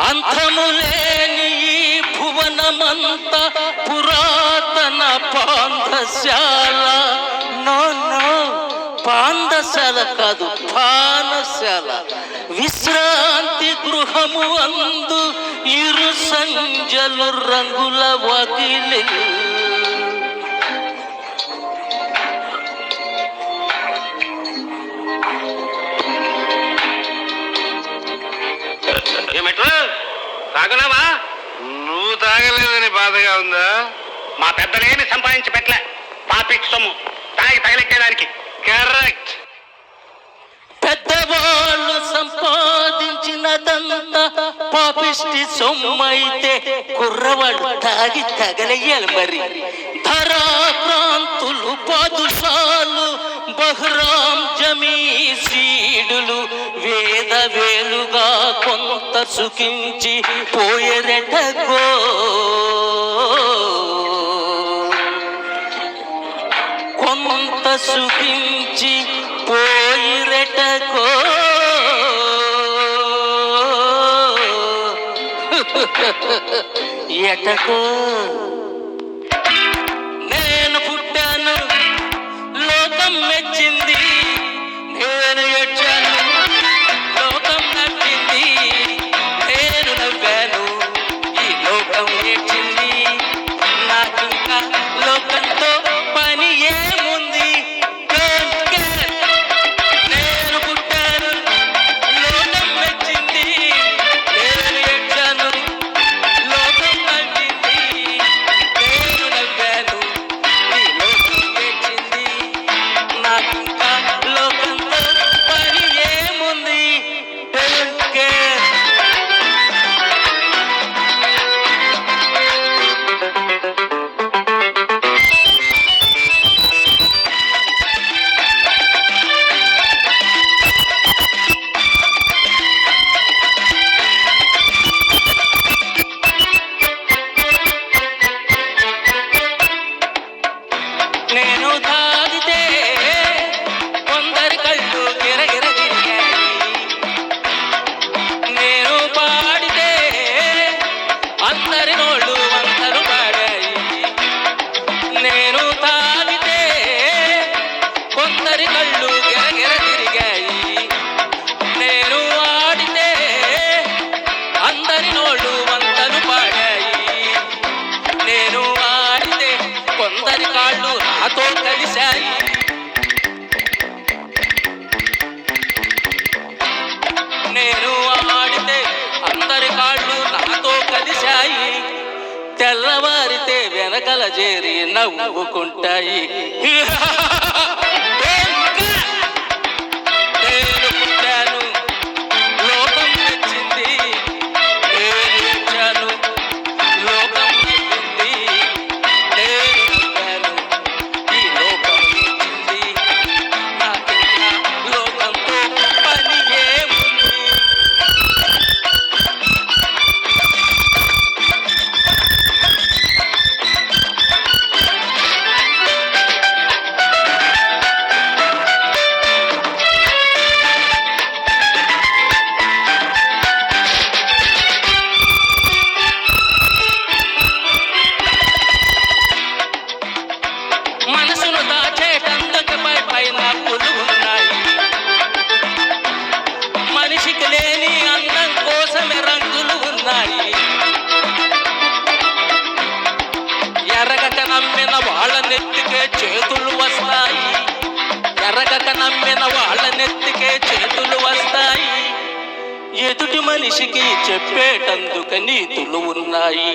అంతములేని ఈ భువనమంత పురాతన పాండశాల no no కాదు పానశాల. విశ్రాంతి గృహము అందు ఇరు సంజలు రంగుల వదిలి ఏమిట్రా తాగలేవా? నువ్వు తాగలేదని బాధగా ఉందా? మా పెద్దలేమి సంపాదించి పెట్టలే. పాపిట్ సొమ్ము. తాగి తగలెట్టేదానికి కరెక్ట్. పెద్దవాళ్ళు సంపాదించినదంతా పాపిష్టి సొమ్మైతే కుర్రవాళ్ళు తాగి తగలయ్యాలి మరి. కొంత సుఖించి పోయరటగో కొంత సుఖించి పోయిరెటగో? ఎటకో? నేను నాతో కలిశాయి నేను ఆడితే అందరి కాళ్ళు నాతో కలిశాయి తెల్లవారితే వెనకల చేరి నవ్వుకుంటాయి. ఎరగక నమ్మిన వాళ్ళ నెత్తికే చేతులు వస్తాయి. ఎరగక నమ్మిన వాళ్ళ నెత్తికే చేతులు వస్తాయి. ఎదుటి మనిషికి చెప్పేటందుక నీతులు ఉన్నాయి.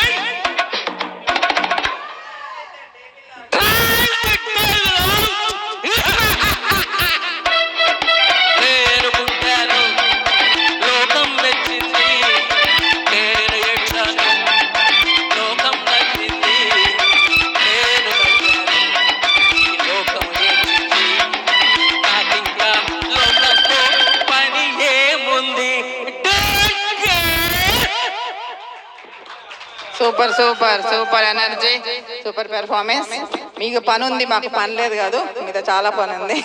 Super super super energy super performance. మీకు పని ఉంది మాకు పని లేదు కాదు మీద చాలా పని ఉంది